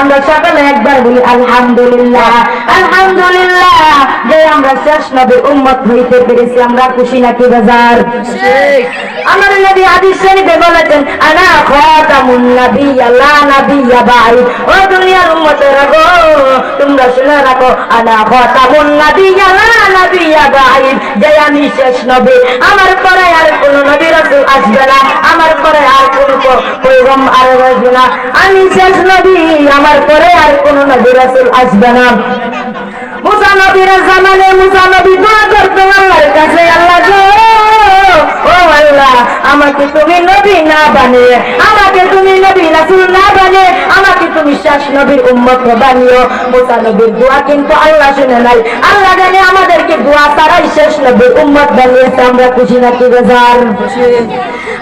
আমরা সকালে একবার বলি আলহামদুলিল্লাহ। আলহামদুলিল্লাহ যে আমরা শেষ নবী উম্মত হইতে পেরেছি আমরা খুশি নাকি বাজার? আমার নবী আদি শরীফে বলেছেন আনা খাতামুন নাবিয়্যা লা নাবিয়্যা বাই ও দুনিয়ার উম্মতের গো তোমরা শুনে রাখো আনা খাতামুন নাবিয়্যা লা নাবিয়্যা বা'দ যে আমি শেষ নবী। আমার পরে আর কোন নবী রাসূল আসবে না। আমার পরে আর কোন পয়গম আর আসবে না। আমি শেষ নবী। আমার পরে আর কোন নবী রাসূল আসবে না। মুসা নবীর জামানে মুসা নবী দোয়া করতো আল্লাহর কাছে। আল্লাহ আল্লাহ আমাকে তুমি নবী না বানিয়ে আমাকে তুমি নবী রাসূল না বানিয়ে আমাকে তুমি শেষ নবীর উম্মত বানিও মুসা নবীর দোয়া কিন্তু আল্লাহ শুনে নাই। আল্লাহ জানে আমাদেরকে দোয়া ছাড়াই শেষ নবীর উম্মত বানিয়েছে। আমরা খুশি নাকি বেজার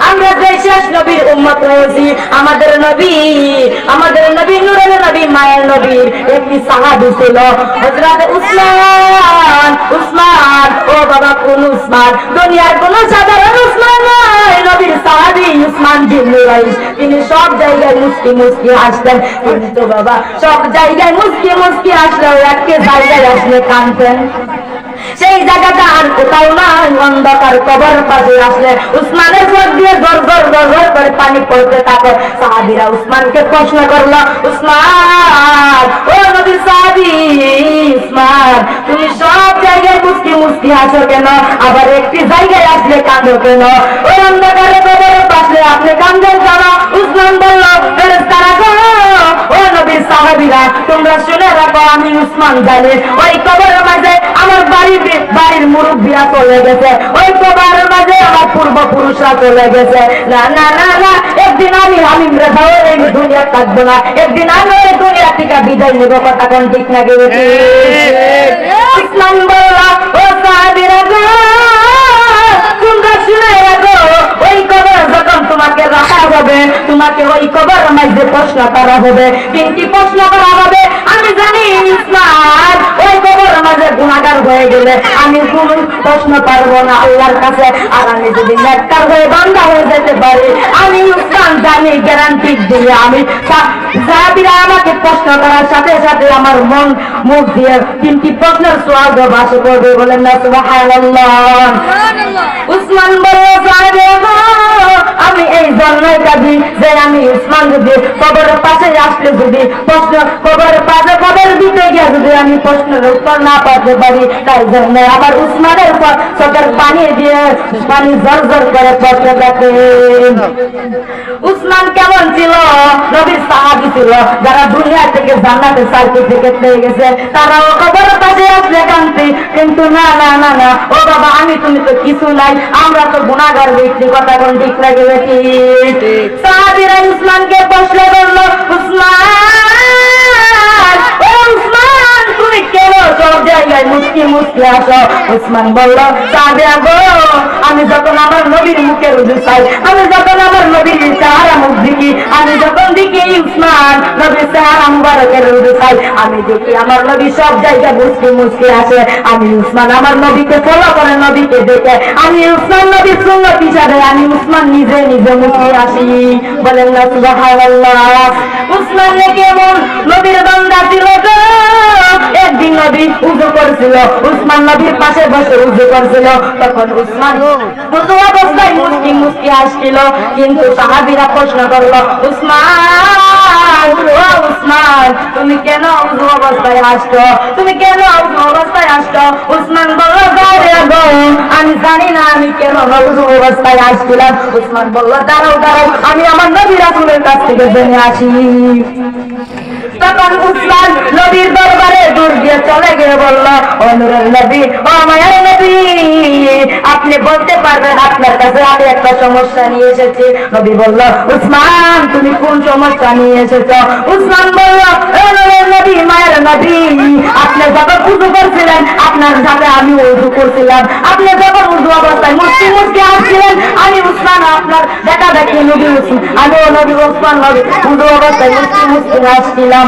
আমরা যে শেষ নবীর উম্মত হয়েছি আমাদের নবী আমাদের নবী নুরের নবী মায়ের নবীর একটি সাহাবি ছিল। হযরত উসমান উসমান ও বাবা কোন উসমান? দুনিয়ার কোন সাধারণ নবীর সাহাবি উসমান তিনি সব জায়গায় মুস্কি মুস্কি আসতেন কিন্তু বাবা, সব জায়গায় মুস্কি মুস্কি আসলেও একটি জায়গায় আসলে কানতেন সেই জায়গাটা আর কোথাও না অন্ধকার কবর পাশে আসলে উসমানের চোখ দিয়ে গড় গড় গড় করে পানি পড়তে থাকে। সাহাবিরা উসমানকে প্রশ্ন করল, উসমান, ও নবী সাহাবি, উসমান, তুমি মুস্কি আসো কেন, আবার একটি জায়গায় আসলে কাঁদো কেন? ওই অন্ধকারে কবরের পাশে আপনি কান্দেন কেন উসমান বলল, ফেরেশতারা গো, ও নবীর সাহাবীরা, তোমরা শুনে রাখো, আমি উসমান জানি। ওই কবরের মাঝে আমার বাড়ি বাড়ির মুরব্বীরা চলে গেছে ওই কবরের মাঝে আমার পূর্বপুরুষরা চলে গেছে না না না না একদিন আমি আমি রেখাও এই দুনিয়া থাকব না। একদিন আমি এই দুনিয়া থেকে বিদায় নেব কথা কোন ঠিক না কেউ ইসলাম বললা ও সাহাবীরা গো তোমরা শুনে রাখো ওই কবর যখন তোমাকে রাখা হবে তোমাকে ওই কবর মাঝে প্রশ্ন করা হবে। তিনটি প্রশ্ন করা হবে। আমি জানি ইসলাম ওই মাঝে গুণাগার হয়ে গেলে আমি কোন প্রশ্ন পারব না আল্লাহর কাছে। আর আমি যদি নেককার হয়ে বান্ধা হয়ে যেতে পারি আমি ইসলাম জানি গ্যারান্টি দিয়ে আমি সাহাবিরা আমাকে প্রশ্ন করার সাথে সাথে আমার মন মুখ দিয়ে তিনটি প্রশ্নের সোয়াগ বাস করবে বলেন না সুবহানাল্লাহ। উসমান বলল যে আমি উসমান যদি কবরের পাশে আসলে যদি প্রশ্ন কবরের পাশে কবর দিতে গিয়ে যদি আমি প্রশ্নের উত্তর না পাতে পারি তাই জন্য আবার উসমানের উপর চোখের পানি দিয়ে পানি জল জল করে পড়তে থাকে। উসমান কেমন ছিল? নবীর সাহাবি ছিল যারা দুনিয়া থেকে জান্নাতের সার্টিফিকেট পেয়ে গেছে তারাও কবরের পাশে আসলে কান্তি কিন্তু না না না না ও বাবা আমি তুমি তো কিছু নাই আমরা তো গুণাগার ব্যক্তি কথা কোন ঠিক লাগে বেশি সাহাবিরা উসমানকে প্রশ্ন করল উসমান জায়গায় মুসকি মুসকি আসো। উসমান বলল সাহাবিরা গো আমি যখন আমার নবীর মুখে রুজু চাই, আমি যখন আমার নবীর চেহারা মুখ দেখি, আমি যখন দেখি উসমান নবীর চেহারা মুবারকের রুজু চাই, আমি দেখি আমার নবী সব জায়গায় আসে। আমি উসমান আমার নবীকে ফলো করে নবীকে দেখে, আমি উসমান নবীর সুন্নত হিসাবে, আমি উসমান নিজে নিজে মুসকি আসি। বলেন না, সুবহানাল্লাহ। উসমান কেমন নবীর বান্দা ছিল গো? একদিন নবী উজু করছিল, উসমান নবীর পাশে বসে উজু করছিল। তখন উসমান উজু অবস্থায় মুসকি মুসকি আসছিল, কিন্তু সাহাবিরা প্রশ্ন করল, উসমান উসমান, তুমি কেন উজু অবস্থায় আসছো? তুমি কেন উজু অবস্থায় আসছো? উসমান বলল আমি জানি না আমি কেন উজু অবস্থায় আসছিলাম। উসমান বলল, দাঁড়াও দাঁড়াও, আমি আমার নবী রাসুলের কাছ থেকে জেনে আসি। তখন উসমান নবীর দরবারে দূর দিয়ে চলে গিয়ে বলল ও নুরের নবী, ও মায়ের নবী, আপনি বলতে পারবেন আপনার কাছে আমি একটা সমস্যা নিয়ে এসেছি। নবী বলল, উসমান, তুমি কোন সমস্যা নিয়ে এসেছ? উসমান বলল নবী, মায়ের নবী। আপনি যখন উজু করছিলেন, আপনার সাথে আমি উজু করছিলাম। আপনি যখন উজু অবস্থায় মুসকি মুসকি আসছিলেন আমি উসমান আপনার দেখা দেখি নবী উসমান আমি ও নবী উসমান নবী, উজু অবস্থায় মুসকি মুসকি আসছিলাম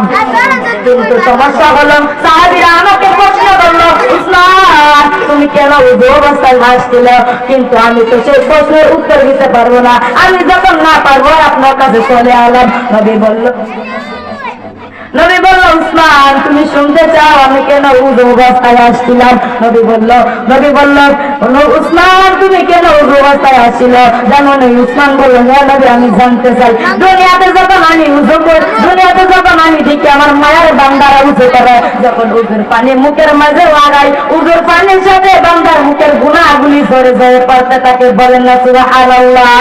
কিন্তু সমস্যা হলো, সাহাবিরা আমাকে প্রশ্ন করল, উসমান, তুমি কেন উজু অবস্থায় হাসছিল? কিন্তু আমি তো সেই প্রশ্নের উত্তর দিতে পারব না। আমি যখন না পারব, আপনার কাছে চলে এলাম। নবী বলল শুনতে চাও আমি কেন উজু অবস্থায় আসছিলাম? নবী বলল নবী বলল "বলল, উসমান তুমি কেন উজু অবস্থায় আসছিল? জানো না উসমান বলল হ্যাঁ নবী আমি জানতে চাই দুনিয়াতে যখন আমি উজু দুনিয়াতে যখন আমি দেখি আমার মায়ের বান্দারা উজু করে যখন উজুর পানি মুখের মাঝে লাগাই উজুর পানির সাথে বান্দার মুখের গুণাগুলি ধরে ধরে পড়তে তাকে বলেন না সুবহানাল্লাহ?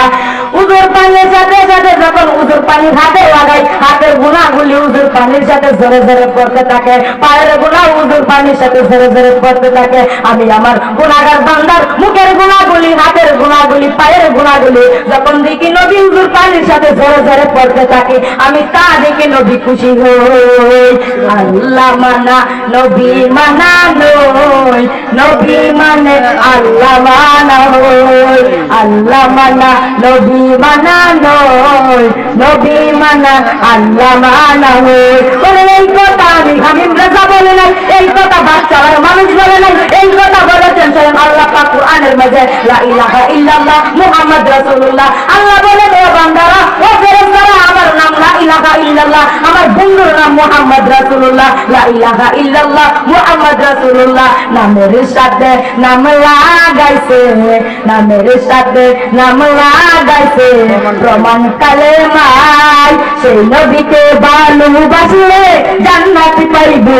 উজুর পানির সাথে সাথে যখন উজুর পানি হাতে লাগাই হাতের গুণাগুলি উজুর পানির সাথে ধরে ধরে পড়তে থাকে। পায়ের গুণা উজুর পানির সাথে ধরে ধরে পড়তে থাকে। আমি আমার গুণাগার বান্দার মুখের গুণাগুলি, হাতের গুণাগুলি, পায়ের গুণাগুলি যখন দেখি নবী উজুর পানির সাথে ধরে ধরে পড়তে থাকে, আমি তা দেখে নবী খুশি হই। আল্লাহ মানা, নবী মানা নই, নবী মানে আল্লাহ মানা হই আল্লাহ মানা, নবী মানা নই নবী মানা, আল্লাহ মানা বলে এই কথা আমি হামিম রাজা বলে নাই, এই কথা বাচ্চারা মানুষ বলে নাই, এই কথা বলেছেন স্বয়ং আল্লাহ পাক কোরআনের মাঝে, লা ইলাহা ইল্লাল্লাহ মুহাম্মদ রাসূলুল্লাহ। আমার বন্ধুর নাম মুহাম্মদ রাসূলুল্লাহ মুহাম্মদ রাসূলুল্লাহ নামের সাথে নাম লাগাইছে নামের সাথে নাম লাগাইছে। প্রমাণ কালেমায় সেই নবীকে ভালোবাসলে জান্নাত পাইবে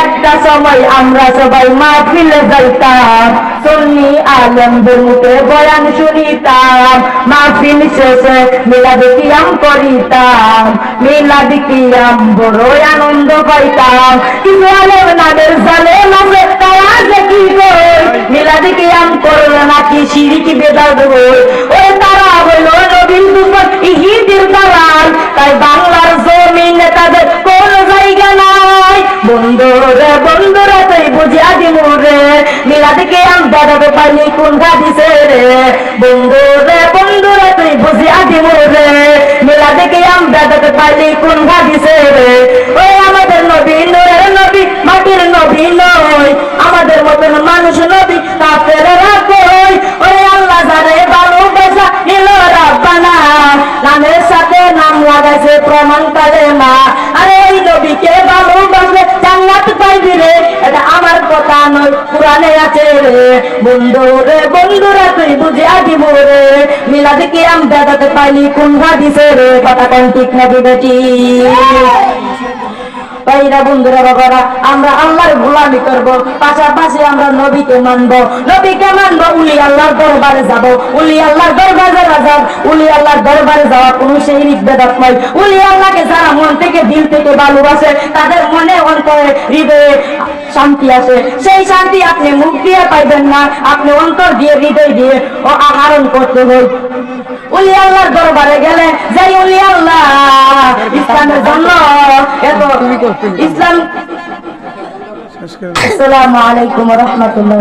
একটা সময় আমরা সবাই মাহফিলে যাইতাম, সুন্নি আলমদের মুখে বয়ান শুনিতাম, মাহফিল শেষে মিলাদ কিয়াম করিতাম, মিলাদ কিয়াম বড়ই আনন্দ পাইতাম। কিছু আলেম নাদের সালে নামে তারা যে কি মিলাদ কিয়াম করল নাকি দেবো বাংলার জমিনে তাদের কোন জায়গা নাই। বন্ধুরে বন্ধুরা তুই বুঝিয়া দিমু রে। মিলাদিকে আম দাদাবে পাইনি কোন গাদিছে রে। বন্ধুরে বন্ধুরা তুই বুঝিয়া দিমু রে। মিলাদিকে আম দাদাবে পাইনি কোন গাদিছে রে। ওই আমাদের নূরের নবী, মাটির নবী নয়। আমাদের মতন মানুষ নবী, কাফের রাখই ওই আল্লাহ জানে ভালোবাসা নিল রাব্বানা। নামের সাথে নাম লাগাইছে প্রমাণ করে মা। আরে ওই নবীকে ভালোবাসলে জান্নাত পাইবি রে? এটা আমার কথা নয়, কোরআনে আছে রে। বন্ধু রে বন্ধুরা তুই বুঝে দিব রে। মিলাদ কি আম বেদাতে পাইলি, কোন ভাবিছে রে? কথা কোন ঠিক না বেটি? ভাইরা, বন্ধুরা, বাবারা, আমরা আল্লাহর গোলামি করব। পাশাপাশি আমরা নবীকে মানব। নবীকে মানব, উলি আল্লাহর দরবারে যাব। উলি আল্লাহর দরবারে যাব উলি আল্লাহর দরবারে যাওয়া কোনো সেই বেদাত নয়। উলি আল্লাহকে যারা মন থেকে, দিল থেকে ভালোবাসে, তাদের মনে অন্তরে হৃদয়ে শান্তি আসে। সেই শান্তি আপনি মুখ দিয়ে পাইবেন না, আপনি অন্তর দিয়ে, হৃদয় দিয়ে আহরণ করতে হবে। উলি আল্লাহর দরবারে গেলে যাই উলি আল্লাহ। ইসলামের জন্য এত ইসলাম আসসালামু আলাইকুম রহমতুল্লাহ